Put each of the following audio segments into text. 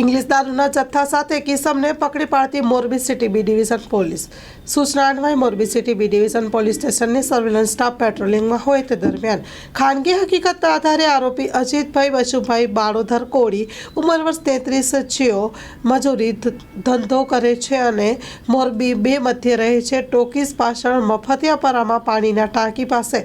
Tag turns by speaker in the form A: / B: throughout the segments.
A: English દારૂના જથ્થા સાથે કિસમને પકડી પાડતી Morbi city B division police. સૂચના અન્વયે Morbi city B division police સ્ટેશનની સર્વેલન્સ સ્ટાફ પેટ્રોલિંગમાં હોય તે દરમિયાન. ખાનગી હકીકતના આધારે આરોપી અજીતભાઈ બચુભાઈ બાળોધર કોળી, ઉંમર વર્ષ તેત્રીસ, જેઓ મજૂરી ધંધો કરે છે અને મોરબી બે મધ્ય રહે છે. ટોકીસ પાછળ મફતિયાપરામાં પાણીના ટાંકી પાસે.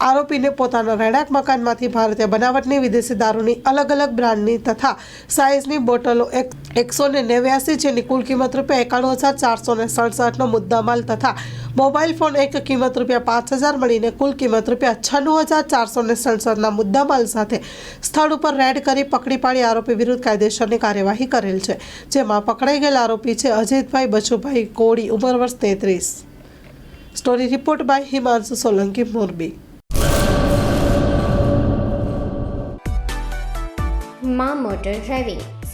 A: આરોપીને પોતાના રહેણાંક મકાનમાંથી ભારતીય બનાવટની વિદેશી દારૂની અલગ અલગ બ્રાન્ડની તથા સાઇઝની બોટલો એક એકસો ને નેવ્યાસી જેની કુલ કિંમત રૂપિયા એકાણું હજાર ચારસો ને સડસઠનો મુદ્દામાલ તથા મોબાઈલ ફોન એક કિંમત રૂપિયા પાંચ હજાર મળીને કુલ કિંમત રૂપિયા છન્નું હજાર ચારસો ને સડસઠના મુદ્દામાલ સાથે સ્થળ ઉપર રેડ કરી પકડી પાડી આરોપી વિરુદ્ધ કાયદેસરની કાર્યવાહી કરેલ છે, જેમાં પકડાઈ ગયેલ આરોપી છે અજીતભાઈ બચુભાઈ કોળી, ઉંમર વર્ષ તેત્રીસ. Story report by Himanshu Solanki, Morbi.
B: મા motor driving.